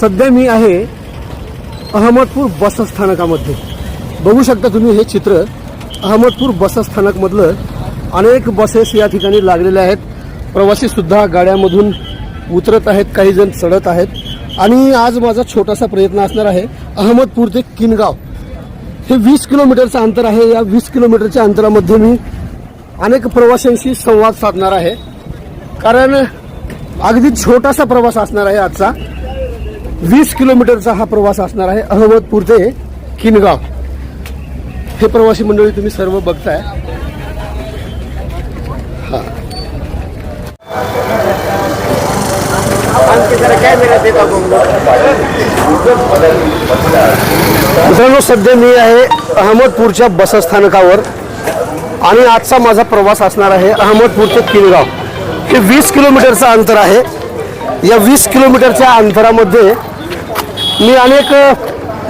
सध्या मी आहे अहमदपूर बस स्थानकामध्ये बघू शकता तुम्ही हे चित्र. अहमदपूर बसस्थानकमधलं अनेक बसेस या ठिकाणी लागलेल्या आहेत. प्रवासीसुद्धा गाड्यामधून उतरत आहेत काही जण चढत आहेत. आणि आज माझा छोटासा प्रयत्न असणार आहे. अहमदपूर ते किनगाव. हे वीस किलोमीटरचं अंतर आहे. या वीस किलोमीटरच्या अंतरामध्ये मी अनेक प्रवाशांशी संवाद साधणार आहे. कारण अगदी छोटासा प्रवास असणार आहे आजचा. वीस किलोमीटरचा हा प्रवास असणार आहे अहमदपूर ते किनगाव. हे प्रवासी मंडळी तुम्ही सर्व बघताय. हा. मित्रांनो सध्या मी आहे अहमदपूरच्या बसस्थानकावर आणि आजचा माझा प्रवास असणार आहे अहमदपूर ते किनगाव. हे वीस किलोमीटरचं अंतर आहे. या वीस किलोमीटरच्या अंतरामध्ये मी अनेक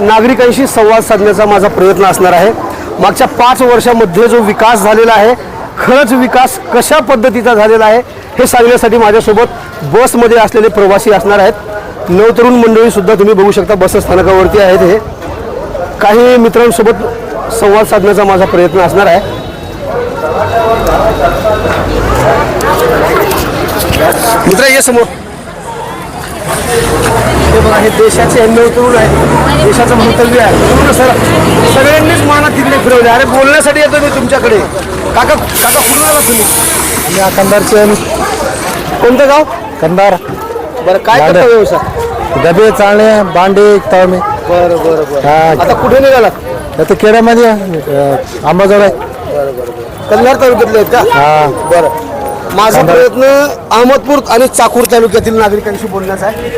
नागरिकांशी संवाद साधण्याचा माझा प्रयत्न असणार आहे. मागच्या पाच वर्षामध्ये जो विकास झालेला आहे खरंच विकास कशा पद्धतीचा झालेला आहे हे सांगण्यासाठी माझ्यासोबत बसमध्ये असलेले प्रवासी असणार आहेत. नवतरुण मंडळीसुद्धा तुम्ही बघू शकता बस स्थानकावरती आहेत हे. काही मित्रांसोबत संवाद साधण्याचा माझा प्रयत्न असणार आहे. मित्र ये समोर. हे बघा हे देशाचे नवतरुण आहे देशाचं भवितव्य आहे. पूर्ण सर सगळ्यांनीच माना तिकडे फिरवले. अरे बोलण्यासाठी येतो मी तुमच्याकडे. काका काका कुठून आला तुम्ही. या कंदारचे कोणतं गाव? कंदार बरं काय करता. व्यवसाय? डबे चाळणे भांडे विकतो मी बरं बरं बरं. आता कुठे निघालात? आता खेड्यामध्ये अं, आंबाजोगाई कल्याण तालुक्यातले आहेत का? हा. बरं. माझा प्रयत्न अहमदपूर आणि चाकूर तालुक्यातील नागरिकांशी बोलण्याचा आहे.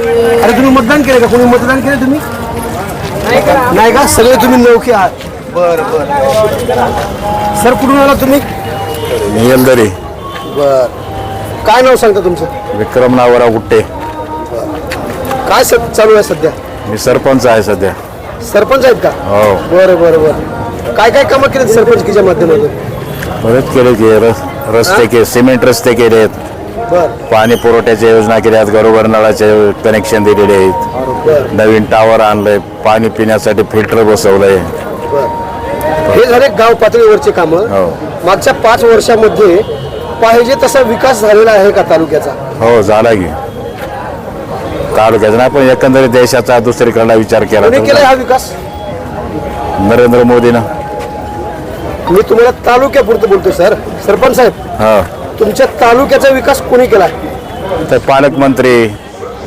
अरे तुम्ही मतदान केलं का? कोणी मतदान केलं तुम्ही? नाही का? सगळे तुम्ही नौके आहात. बरं बरं. सर कुठून आला तुम्ही? नियलदरी बर. काय नाव सांगता तुमचं? विक्रम नावरा गुट्टे. काय स- चालू आहे सध्या? मी सरपंच आहे सध्या. सरपंच आहेत का? हो. बरं बरं बरं. काय काय कामं केली सरपंचकीच्या माध्यमातून? बरेच केले की रस- रस्ते के सिमेंट रस्ते केले आहेत. बर. पाणी पुरवठ्याच्या योजना केल्या आहेत घरोघर नळाचे कनेक्शन दिलेले आहेत. बर. नवीन टावर आणलंय पाणी पिण्यासाठी फिल्टर बसवलंय. बर. हे झाले गाव पातळीवरचे कामं. हो. मागच्या पाच वर्षामध्ये पाहिजे तसा विकास झालेला आहे का तालुक्याचा? हो झाला की. तालुक्याचा नाही पण एकंदरीत देशाचा दुसरीकडला विचार केला कोणी केलाय तर हा विकास? नरेंद्र मोदीनं. मी तुम्हाला तालुक्यापुरतं बोलतोय सर. सरपंच साहेब हा. तुमच्या तालुक्याचा विकास कोणी केला? तर पालकमंत्री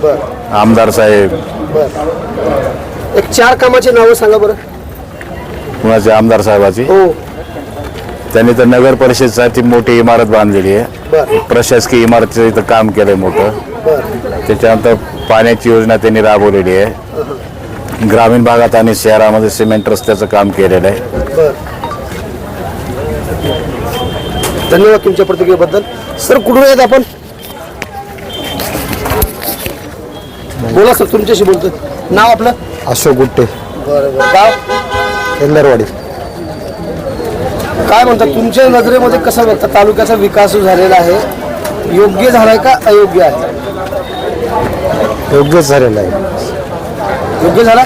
बर. आमदार साहेब. बर. एक चार कामाची नावं सांगा बरं. कुणाचे? आमदार साहेबाची? हो. त्यांनी तर नगर परिषदेसाठी मोठी इमारत बांधलेली आहे. बर. प्रशासकीय इमारतीचं इथं काम केलंय मोठं. बर. त्याच्यानंतर पाण्याची योजना त्यांनी राबवलेली आहे. ग्रामीण भागात आणि शहरामध्ये सिमेंट रस्त्याचं काम केलेलं आहे. बर. धन्यवाद तुमच्या प्रतिक्रियेबद्दल. सर कुठून आहेत आपण? बोला सर तुमच्याशी बोलतोय. नाव आपलं? अशोक गुट्टे. बरं बरं. गाव? केंदरवाडी काय म्हणतात तुमच्या नजरेमध्ये कसं बघता तालुक्याचा विकास जो झालेला आहे? योग्य झालाय का अयोग्य आहे? योग्यच झालेलं आहे. योग्य झाला?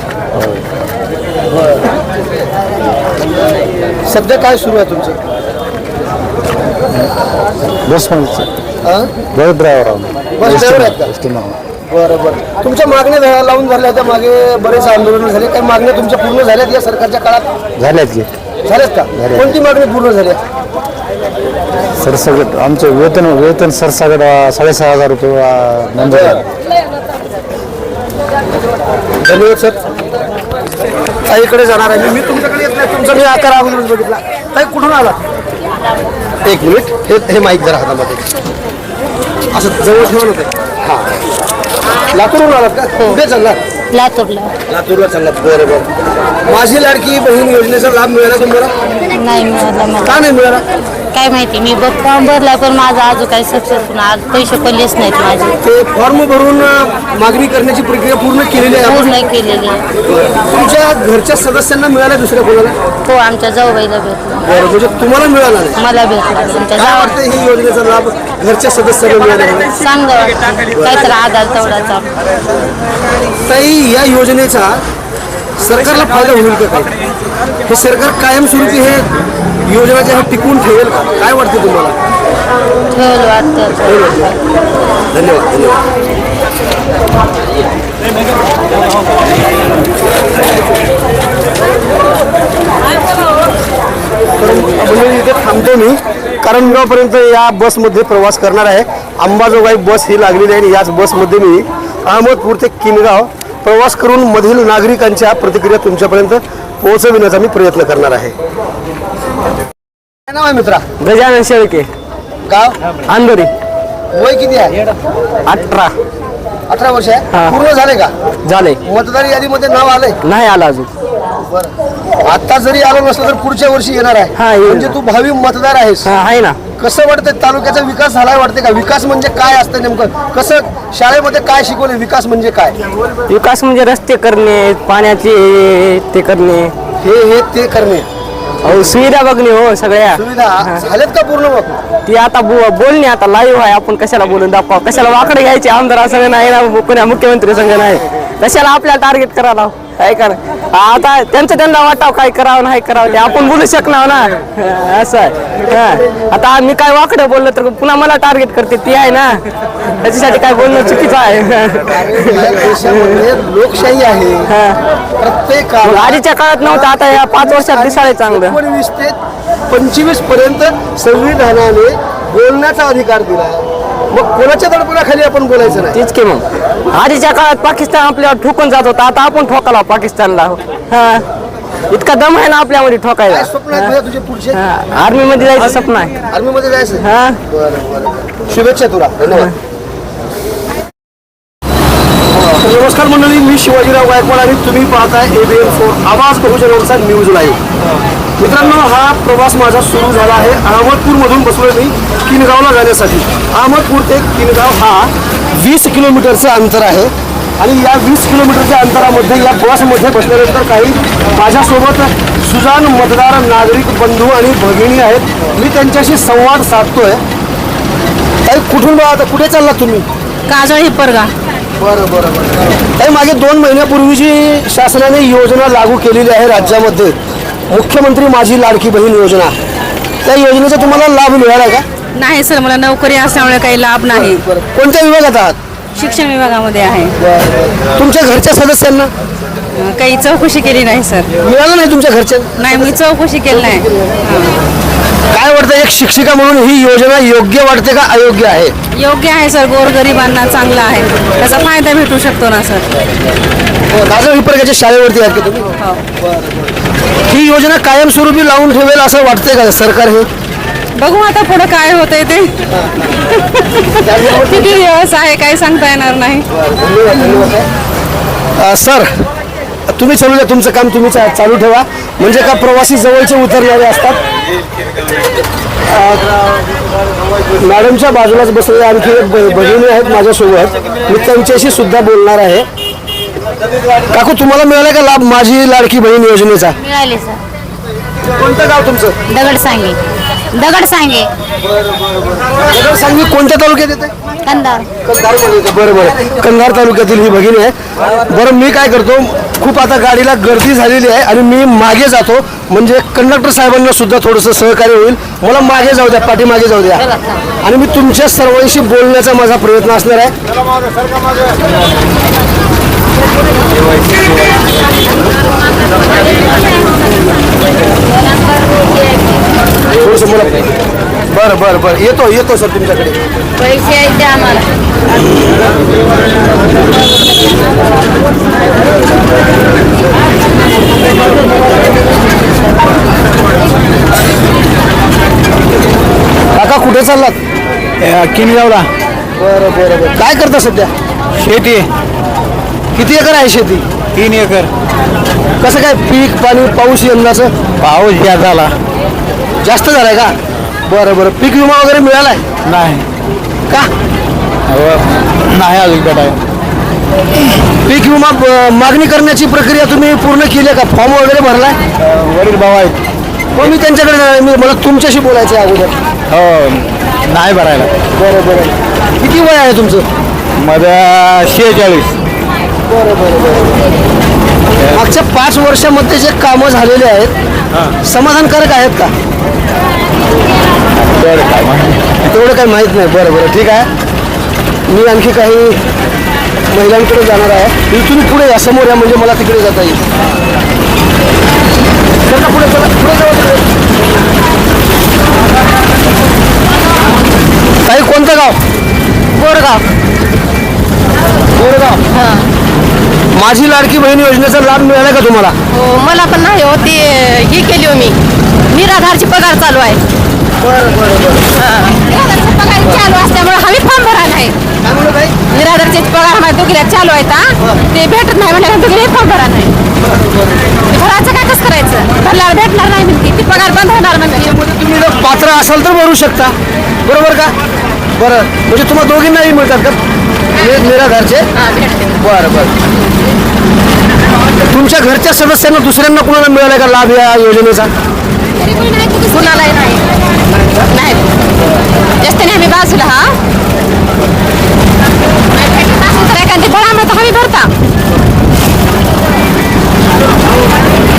सध्या काय सुरू आहे तुमचं? बस ड्रायव्हर आहेत का? बरं बरं. तुमच्या मागण्या झा- लावून झाल्या त्या मागे बरेच आंदोलन झाले. काही मागण्या तुमच्या पूर्ण झाल्यात या सरकारच्या काळात? झाल्यात की. झाल्यात का? कोणती मागणी पूर्ण झाली? सरसकट आमचं वेतन वेतन सरसकट अं, साडेसहा हजार रुपये अं, मंजूर आहे. धन्यवाद सर. ताईकडे जाणार आहे. मी. मी तुमच्याकडे येत नाही. तुमचा मी आकार अगोदरच बघितला. ताई कुठून आला एक मिनिट. हे हे माईक जरा हातामध्ये. असं जवळ ठेवून होते हां. लातूरहून आलात का? कुठे चाललात? लातूरला. लातूरला चाललात. बरं बरं. माझी लाडकी बहीण योजनेचा लाभ मिळाला तुम्हाला? नाही मिळाला मला. का नाही मिळाला? काय माहिती मी बघ फॉर्म भरला पण माझा अजून काही सक्सेस आज पैसे पडलेच नाहीत माझे. ते फॉर्म भरून मागणी करण्याची प्रक्रिया पूर्ण केलेली आहे. पूर्ण केलेले तुमच्या घरच्या सदस्यांना मिळाल्या दुसऱ्या कोणाला? हो आमच्या जाऊबाईला भेटला. बरं म्हणजे तुम्हाला मिळाला नाही? मला भेटला आमच्या काय जाऊ वाटतं ही योजनेचा लाभ घरच्या सदस्यांना मिळाला? नाही चांगलं वाटतं काहीतरी आधार तेवढाचा ताई या योजनेचा सरकारला फायदा होईल का काय हे सरकार कायमस्वरूपी हे योजना जे आहे टिकवून ठेवेल का? काय वाटतं तुम्हाला? धन्यवाद धन्यवाद. म्हणजे इथे थांबतो मी. करंजगावपर्यंत या बसमध्ये प्रवास करणार आहे. अंबाजोगाई बस ही लागलेली आहे आणि याच बसमध्ये मी अहमदपूर ते किनगाव प्रवास करून मधील नागरिकांच्या प्रतिक्रिया तुमच्यापर्यंत पोहोचविण्याचा मी प्रयत्न करणार आहे. काय नाव आहे मित्रा? गजानन शेळके. गाव? अंधोरी वय किती आहे? अठरा. अठरा वर्ष आहे. हा. पूर्ण झाले का? झाले. मतदार यादीमध्ये नाव आलंय? नाही आला अजून. आता जरी आलो नसलं तर पुढच्या वर्षी येणार आहे. हा, येईल. म्हणजे तू भावी मतदार आहेस. हा आहे ना. कसं वाटतं तालुक्याचा विकास झालाय वाटते का? विकास म्हणजे काय असतं नेमकं? कसं शाळेमध्ये काय शिकवले विकास म्हणजे काय? विकास म्हणजे रस्ते करणे पाण्याचे ते करणे. हे हे ते करणे. अहो सुविधा बघणे हो सगळ्या. सुविधा झाल्यात का पूर्ण मग ती आता बो- बोलणे आता लाईव्ह आहे आपण कशाला बोलून दाखवा कशाला वाकडे घ्यायचे? आमदार संघ नाही ना पुण्या मुख्यमंत्री संघ नाही. कशाला आपल्याला टार्गेट करायला? काय कर आता त्यांचं त्यांना वाटाव काय करावं नाही करावं ते. आपण बोलू शकणार ना. हा, असं आहे. हा. आता मी काय वाकडं बोललं तर पुन्हा मला टार्गेट करते ती आहे ना. त्याच्यासाठी काय बोलणं चुकीचं आहे. या देशामध्ये लोकशाही आहे. प्रत्येक मग आधीच्या काळात नव्हतं आता या पाच वर्षात दिसाळे चांगलं. एकोणवीस ते पंचवीसपर्यंत संविधानाने बोलण्याचा अधिकार दिला मग कोणाच्या दडपणाखाली आपण बोलायचं नाही? तीच की मग. आधीच्या काळात पाकिस्तान आपल्यावर ठोकून जात होता आता आपण ठोकाला पाकिस्तानला. हा. इतका दम आहे ना आपल्यामध्ये काय ठोकायला स्वप्न आहेत तुझ्या तुझे पुढचे? आर्मी मध्ये जायचं स्वप्न आहे. आर्मी मध्ये जायचं? हा. बरं बरं शुभेच्छा तुला. धन्यवाद. नमस्कार मंडळी मी शिवाजीराव गायकवाड आणि तुम्ही पाहताय एबीएन फोर आवाज बहुजनांचा न्यूज लाईव्ह मित्रांनो हा प्रवास माझा सुरू झाला आहे अहमदपूरमधून बसलोय मी किनगावला जाण्यासाठी. अहमदपूर ते किनगाव हा वीस किलोमीटरचं अंतर आहे आणि या वीस किलोमीटरच्या अंतरामध्ये या बसमध्ये बसल्यानंतर काही माझ्यासोबत सुजान मतदार नागरिक बंधू आणि भगिनी आहेत. मी त्यांच्याशी संवाद साधतोय. ताई कुठून आता? कुठे चालला तुम्ही? काजळ हिप्परगा बरं बरं बरं. ताई मागे दोन महिन्यापूर्वीची शासनाने योजना लागू केलेली आहे राज्यामध्ये. मुख्यमंत्री माझी लाडकी बहीण योजना. त्या योजनेचा तुम्हाला लाभ मिळाला का? नाही सर मला नोकरी असल्यामुळे काही लाभ नाही. कोणत्या विभागात आहात? शिक्षण विभागामध्ये आहे. तुमच्या घरच्या सदस्यांना? अं, काही चौकशी केली नाही सर. मिळालं नाही तुमच्या घरच्या? नाही मी चौकशी केली नाही. काय वाटतं एक शिक्षिका म्हणून ही योजना योग्य वाटते का अयोग्य आहे? योग्य आहे सर गोरगरिबांना चांगला आहे. त्याचा फायदा भेटू शकतो ना सर. माझं विपर्याच्या शाळेवरती आहेत का तुम्ही? हो. ही योजना कायमस्वरूपी लावून ठेवेल असं वाटतंय का सरकार हे? बघू आता पुढं काय होतंय ते. किती दिवस आहे काही सांगता येणार नाही. अ, सर तुम्ही चालू द्या तुमचं काम तुम्ही चा- चालू ठेवा. म्हणजे का प्रवासी जवळचे उतरणारे असतात? अ, मॅडमच्या बाजूलाच बसलेले आणखी एक ब- भगिनी आहेत माझ्यासोबत. मी त्यांच्याशी सुद्धा बोलणार आहे. काकू तुम्हाला मिळाला का लाभ? माझी लाडकी बहीण योजनेचा. मिळाले सर. कोणतं गाव तुमचं? दगड सांगे. दगड सांगे. सांगली कोणत्या तालुक्यात येते कंदार कंधारमध्ये येते बरं बरं. कंधार तालुक्यातील ही भगिनी आहे. बरं मी काय करतो खूप आता गाडीला गर्दी झालेली आहे आणि मी मागे जातो. म्हणजे कंडक्टर साहेबांना सुद्धा थोडंसं सहकार्य होईल. मला मागे जाऊ द्या पाठीमागे जाऊ द्या. आणि मी तुमच्या सर्वांशी बोलण्याचा माझा प्रयत्न असणार आहे. थोडंसं मला बरं बरं बरं. येतो येतो सर तुमच्याकडे. पैसे आहेत ते आम्हाला. काका कुठे चाललात? किनगावला. बरं बरं बरं. काय करता सध्या? शेती. किती एकर आहे शेती? तीन एकर. कसं काय पीक पाणी पाऊस यंदाचं? पाऊस जास्त झाला. जास्त झालाय का? बरं बरं. पीक विमा वगैरे मिळालाय? नाही. का? नाही अजून काय पीक विमा ब- मागणी करण्याची प्रक्रिया तुम्ही पूर्ण केली आहे का? फॉर्म वगैरे भरलाय? वडील भाऊ आहेत. हो मी त्यांच्याकडे जाणार आहे. मी मला तुमच्याशी बोलायचं आहे अगोदर. हो नाही भरायला. बरं बरं. किती वय आहे तुमचं? माझा शेहेचाळीस. बरं बरं बरं. मागच्या पाच वर्षामध्ये जे कामं झालेले आहेत समाधानकारक आहेत का? बरं काय तेवढं काही माहीत नाही. बरं बरं ठीक आहे. मी आणखी काही महिलांकडे जाणार आहे. इथून पुढे या समोर या म्हणजे मला तिकडे जाता येईल. चला पुढे चला पुढे जाऊ. ताई कोणतं गाव? गोरगाव गोरेगाव माझी लाडकी बहीण योजनेचा लाभ मिळाला का तुम्हाला? हो मला पण नाही हो ते ही केली हो मी. निराधारची पगार चालू आहे. बरं बरं बरं. निराधारची पगार चालू असल्यामुळे फॉर्म भरा नाही काय म्हणलं ताई निराधारचे पगार दोघीला चालू आहेत हा ते भेटत नाही म्हणजे दोघीला फॉर्म भरा नाही ते भरायचं काय कसं करायचं? भरल्यावर भेटणार नाही म्हणते. ती पगार बंद होणार तुम्ही जर पात्र असाल तर भरू शकता. बरोबर का? बरं. म्हणजे तुम्हाला दोघींनाही मिळतात का? नि- निराधारचे हा भेटते बरं बरं. तुमच्या घरच्या सदस्यांना दुसऱ्यांना कुणाला मिळाला का लाभ या योजनेचा? कुणालाही नाही. नाही. जास्त नाही आम्ही बाजूला हा. भरता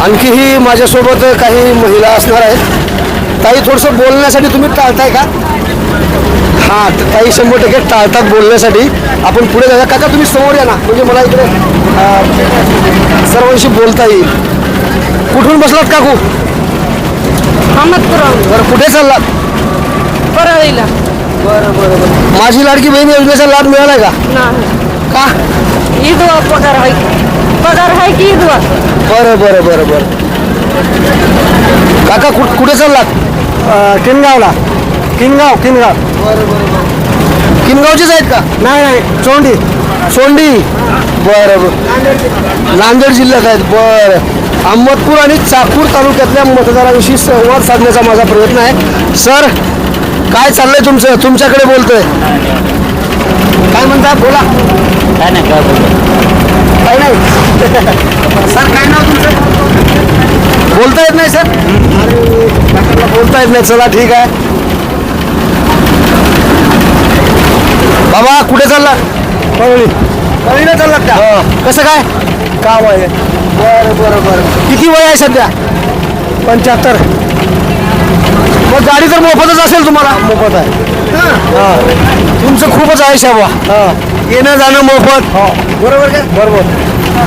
आणखीही माझ्यासोबत काही महिला असणार आहेत. ताई थोडंसं बोलण्यासाठी तुम्ही टाळताय का? हां तर ताई शंभर टक्के टाळतात बोलण्यासाठी. आपण पुढे जाऊया. काका तुम्ही समोर या ना. म्हणजे मला इकडे सर्वांशी बोलता येईल. कुठून बसलात काकू? अहमदपुरम बरं कुठे चाललात? परळीला. बरं बरं बरं. माझी लाडकी बहीण योजनेचा लाभ मिळाला का? नाही. का? ईदवा पगार आहे. पगार आहे की ईदवा? बरं बरं बरं बरं. काका कुठ कुठे चाललात? किनगावला किनगाव किनगाव. बरं बरं किनगावचेच आहेत का? नाही नाही चोंडी चोंडी बरं बरं. नांदेड जिल्ह्यात आहेत. बरं. अहमदपूर आणि चाकूर तालुक्यातल्या मतदारांशी संवाद साधण्याचा माझा प्रयत्न आहे. सर काय चाललंय तुमचं? तुमच्याकडे बोलतोय. काय म्हणता? बोला. काय नाही काय काय नाही. सर काय नाव तुमचं? बोलता येत नाही सर? बोलता येत नाही. चला ठीक आहे. बाबा कुठे चालला कळवली कळवीला चाललात का? कसं काय? काम आहे. बरं बरं बरं. किती वय आहे सध्या? पंच्याहत्तर. मग गाडी तर मोफतच असेल तुम्हाला? मोफत आहे. तुमचं खूपच आहे शाबा. येणं जाणं मोफत. बरोबर काय बरोबर.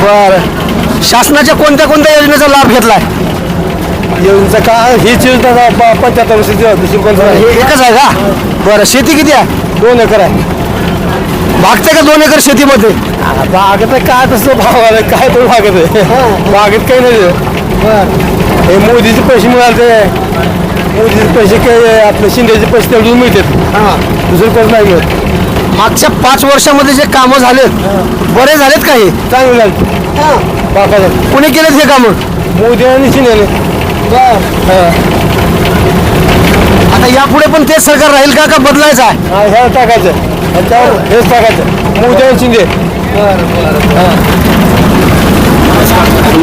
बरं. शासनाच्या कोणत्या कोणत्या योजनेचा लाभ घेतलाय? योजनेचा का? हीच योजना पंच्याहत्तर वर्षाची हे एकच आहे का? बरं शेती किती आहे? दोन एकर आहे. भागते का दोन एकर शेतीमध्ये? भागत काय तसं भाव आलं काय तो भागत आहे. भागत काही नाही. हे मोदीचे पैसे मिळाले मोदीचे पैसे काय आपले शिंदेचे पैसे तेवढे मिळतात. हां. दुसरं कोण नाही मिळत. मागच्या पाच वर्षामध्ये जे कामं झालेत बरे झालेत काही चांगले झाले. कोणी केलेत हे कामं? मोदी आणि शिंदेने. आता यापुढे पण तेच सरकार राहील का? का बदलायचं आहे? टाकायचं ह्याच्यावर हेच टाकायचं आणि शिंदे.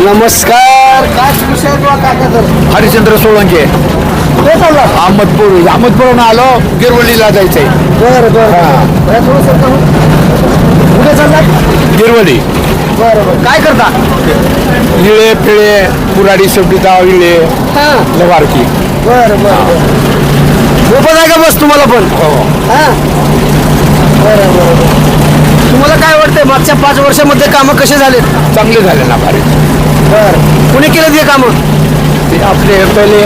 नमस्कार. हरिश्चंद्र सोळंके. कुठे चालला? अहमदपूर. अहमदपूरहून आलो गिरवलीला जायचंय. बरं बरं. बरं कुठे चाललात गिरवली. बरं बरं. काय करता? निळे पिळे कुराडी शेवटीचा विळे हां. लवारकी. बरं बरं मोफत आहे का बस तुम्हाला पण. हां. बरं बरं बरं तुम्हाला काय वाटतंय मागच्या पाच वर्षामध्ये कामं कसे झालेत? चांगले झाले ना भारी. बरं. कोणी केलेत हे कामं? ते आपले पहिले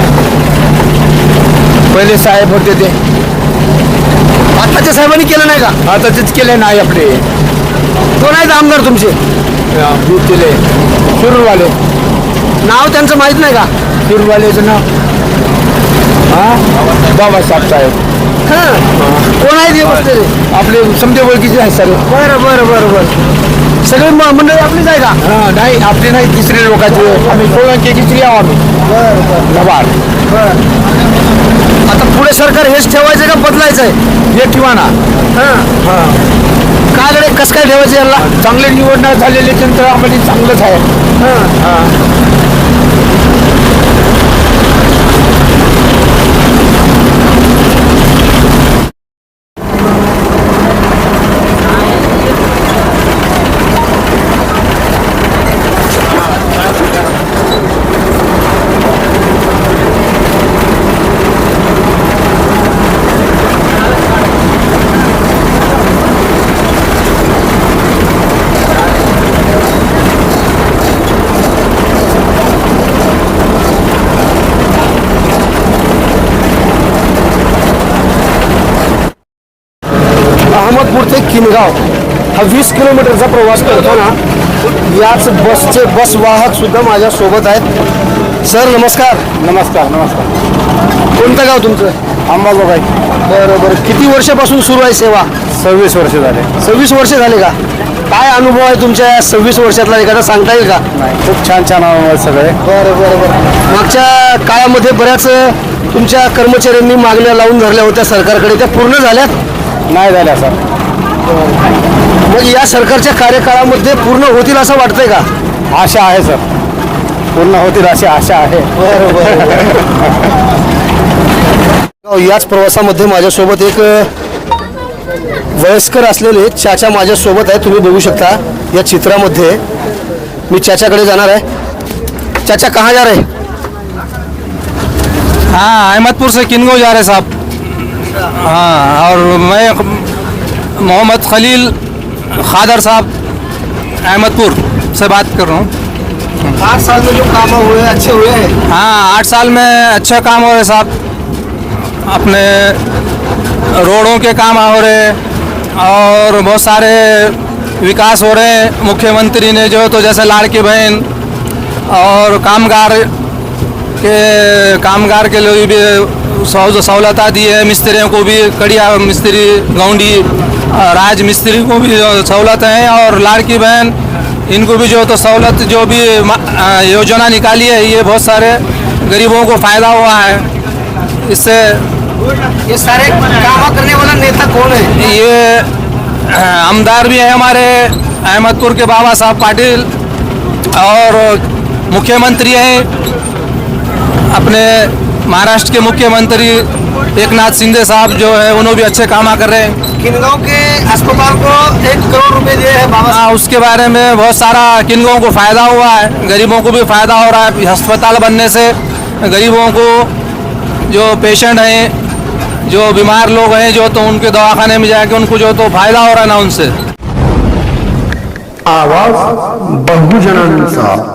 पहिले साहेब होते ते. आत्ताच्या साहेबांनी केलं नाही का? आता तेच केले नाही आपले. कोण आहेत आमदार तुमचे? दूध दिले शिरूरवाले नाव त्यांचं माहीत नाही का? शिरूरवालेचं नाव? हा? बाबासाहेब साहेब. हां. कोण आहेत हे बसलेले? आपले समजे ओळखीचे आहेत सर बरं बरं बरं बरं. सगळी म- मंडळी आपलीच आहे का? हा नाही आपले नाही तिसरे लोकांचे. आम्ही सोळंके तिसरी आहो आम्ही. बरं बरं. आता पुढे सरकार हेच ठेवायचं का बदलायचं आहे हे ठिकाणा हां. काय गडे कसं काय ठेवायचं यांना चांगले निवडणूक झालेले आम्हाला चांगलंच आहे. अहमदपूर ते किनगाव. हा वीस किलोमीटरचा प्रवास करताना याच बसचे बस वाहक सुद्धा माझ्या सोबत आहेत. सर नमस्कार. नमस्कार नमस्कार. कोणतं गाव तुमचं? अंबाजोगाई. बरं बरं. किती वर्षापासून सुरू आहे सेवा? सव्वीस वर्ष झाले. सव्वीस वर्ष झाले का? काय अनुभव आहे तुमच्या या सव्वीस वर्षातला? एखादा सांगता येईल का? नाही खूप छान छान अनुभव सगळे. बरं बरं बरं. मागच्या काळामध्ये बऱ्याच तुमच्या कर्मचाऱ्यांनी मागण्या लावून धरल्या होत्या सरकारकडे. त्या पूर्ण झाल्यात? नाही झाल्या सर. मग या सरकारच्या कार्यकाळामध्ये पूर्ण होतील असं वाटतंय का? आशा आहे सर. पूर्ण होतील अशी आशा आहे. याच प्रवासामध्ये माझ्यासोबत एक अ, वयस्कर असलेले चाचा माझ्यासोबत आहे. तुम्ही बघू शकता या चित्रामध्ये. मी चाच्याकडे जाणार आहे. चाचा कहाँ जा रहे? हाँ अहमदपुर से किनगो जा रहे साहब। हाँ और मैं मोहम्मद खलील खादर साहब अहमदपुर से बात कर रहा हूँ। आठ साल में जो काम हुए अच्छे हुए हैं? हाँ आठ साल में अच्छा काम हो रहे साहब। अपने रोडों के काम हो रहे और बहुत सारे विकास हो रहे हैं। मुख्यमंत्री ने जो तो जैसे लाड़की बहन और कामगार के कामगार के लिए भी सहूलत दी है मिस्त्रियों को भी कड़िया मिस्त्री गौंडी राज मिस्त्री को भी सहूलत है और लाड़की बहन इनको भी जो तो सहूलत जो भी योजना निकाली है ये बहुत सारे गरीबों को फ़ायदा हुआ है। इससे ये सारे काम करने वाला नेता कौन है? ये आमदार भी है हमारे अहमदपुर के बाबा साहब पाटिल और मुख्यमंत्री हैं। अपने महाराष्ट्र के मुख्यमंत्री एक नाथ शिंदे साहब जो है उन्होंने भी अच्छे काम कर रहे हैं। किनगांव के अस्पताल को एक करोड़ रुपए दिए हैं बाबा हाँ उसके बारे में बहुत सारा किन लोगों को फ़ायदा हुआ है गरीबों को भी फ़ायदा हो रहा है अस्पताल बनने से गरीबों को जो पेशेंट हैं जो बीमार लोग हैं जो तो उनके दवाखाने में जाके उनको जो तो फ़ायदा हो रहा है ना उनसे। आवाज़ बहुजनांचा